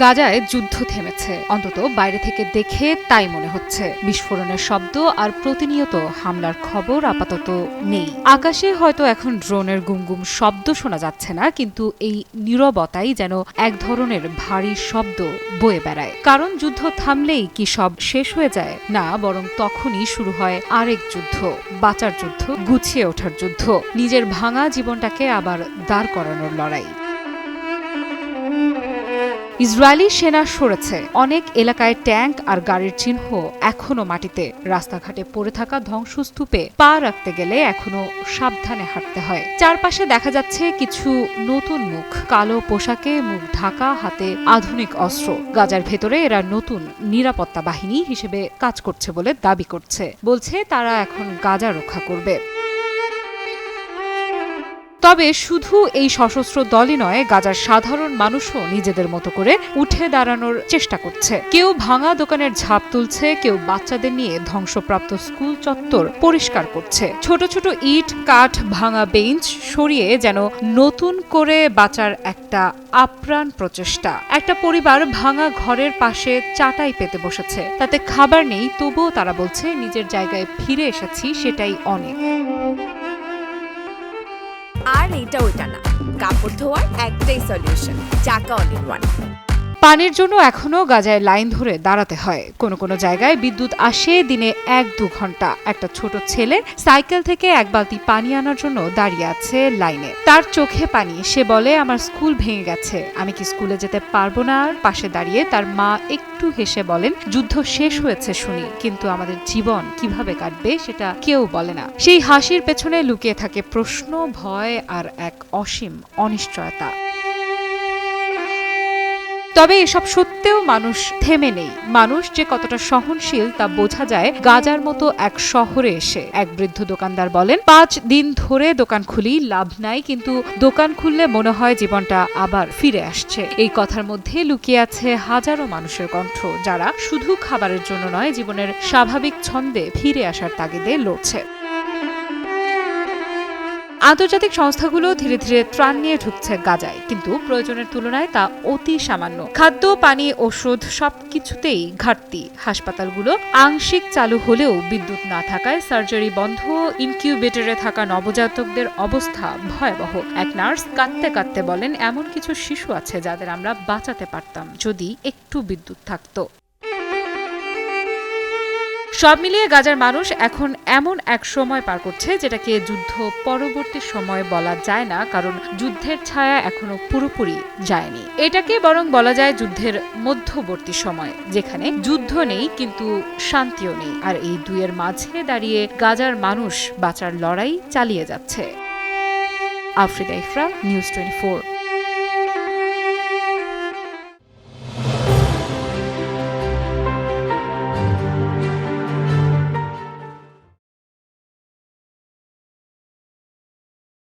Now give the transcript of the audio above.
গাজায় যুদ্ধ থেমেছে। অন্তত বাইরে থেকে দেখে তাই মনে হচ্ছে। বিস্ফোরণের শব্দ আর প্রতিনিয়ত হামলার খবর আপাতত নেই। আকাশে হয়তো এখন ড্রোনের গুমগুম শব্দ শোনা যাচ্ছে না, কিন্তু এই নীরবতাই যেন এক ধরনের ভারী শব্দ বয়ে বেড়ায়। কারণ যুদ্ধ থামলেই কি সব শেষ হয়ে যায়? না, বরং তখনই শুরু হয় আরেক যুদ্ধ, বাঁচার যুদ্ধ, গুছিয়ে ওঠার যুদ্ধ। নিজের ভাঙা জীবনটাকে আবার দাঁড় করানোর লড়াই। ইসরায়েলি সেনা সরেছে। অনেক এলাকায় ট্যাঙ্ক আর গাড়ির চিহ্ন এখনও মাটিতে। রাস্তাঘাটে পড়ে থাকা ধ্বংসস্তূপে পা রাখতে গেলে এখনও সাবধানে হাঁটতে হয়। চারপাশে দেখা যাচ্ছে কিছু নতুন মুখ। কালো পোশাকে মুখ ঢাকা, হাতে আধুনিক অস্ত্র। গাজার ভেতরে এরা নতুন নিরাপত্তা বাহিনী হিসেবে কাজ করছে বলে দাবি করছে। বলছে তারা এখন গাজা রক্ষা করবে। তবে শুধু এই সশস্ত্র দলই নয়, গাজার সাধারণ মানুষও নিজেদের মতো করে উঠে দাঁড়ানোর চেষ্টা করছে। কেউ ভাঙা দোকানের ঝাঁপ তুলছে, কেউ বাচ্চাদের নিয়ে ধ্বংসপ্রাপ্ত স্কুল চত্বর পরিষ্কার করছে। ছোট ছোট ইট, কাঠ, ভাঙা বেঞ্চ সরিয়ে যেন নতুন করে বাঁচার একটা আপ্রাণ প্রচেষ্টা। একটা পরিবার ভাঙা ঘরের পাশে চাটাই পেতে বসেছে। তাতে খাবার নেই, তবুও তারা বলছে, নিজের জায়গায় ফিরে এসেছি, সেটাই অনেক। আর এইটা ওইটা না। কাপড় ধোয়ার একটাই সলিউশন চাকা অল ইন ওয়ান পানির জন্য এখনও গাজায় লাইন ধরে দাঁড়াতে হয়। কোনো কোনো জায়গায় বিদ্যুৎ আসে দিনে এক দু ঘণ্টা। একটা ছোট ছেলে সাইকেল থেকে এক বালতি পানি আনার জন্য দাঁড়িয়ে আছে লাইনে। তার চোখে পানি। সে বলে, আমার স্কুল ভেঙে গেছে। আমি কি স্কুলে যেতে পারব না? আর পাশে দাঁড়িয়ে তার মা একটু হেসে বলেন, যুদ্ধ শেষ হয়েছে শুনি, কিন্তু আমাদের জীবন কীভাবে কাটবে সেটা কেউ বলে না। সেই হাসির পেছনে লুকিয়ে থাকে প্রশ্ন, ভয় আর এক অসীম অনিশ্চয়তা। তবে এসব সত্ত্বেও মানুষ থেমে নেই। মানুষ যে কতটা সহনশীল তা বোঝা যায়। গাজার মতো এক শহরে এসে এক বৃদ্ধ দোকানদার বলেন, পাঁচ দিন ধরে দোকান খুলি, লাভ নাই, কিন্তু দোকান খুললে মনে হয় জীবনটা আবার ফিরে আসছে। এই কথার মধ্যে লুকিয়ে আছে হাজারো মানুষের কণ্ঠ, যারা শুধু খাবারের জন্য নয়, জীবনের স্বাভাবিক ছন্দে ফিরে আসার তাগিদে লড়ছে। আন্তর্জাতিক সংস্থাগুলো ধীরে ধীরে ত্রাণ নিয়ে ঢুকছে গাজায়, কিন্তু প্রয়োজনের তুলনায় তা অতি সামান্য। খাদ্য, পানি, ওষুধ সবকিছুতেই ঘাটতি। হাসপাতালগুলো আংশিক চালু হলেও বিদ্যুৎ না থাকায় সার্জারি বন্ধ, ইনকিউবেটরে থাকা নবজাতকদের অবস্থা ভয়াবহ। এক নার্স কাঁদতে কাঁদতে বলেন, এমন কিছু শিশু আছে যাদের আমরা বাঁচাতে পারতাম যদি একটু বিদ্যুৎ থাকতো। সব মিলিয়ে গাজার মানুষ এখন এমন এক সময় পার করছে যেটাকে যুদ্ধ পরবর্তী সময় বলা যায় না, কারণ যুদ্ধের ছায়া এখনও পুরোপুরি যায়নি। এটাকে বরং বলা যায় যুদ্ধের মধ্যবর্তী সময়, যেখানে যুদ্ধ নেই কিন্তু শান্তিও নেই, আর এই দুইয়ের মাঝে দাঁড়িয়ে গাজার মানুষ বাঁচার লড়াই চালিয়ে যাচ্ছে। Afrida Ifra news twenty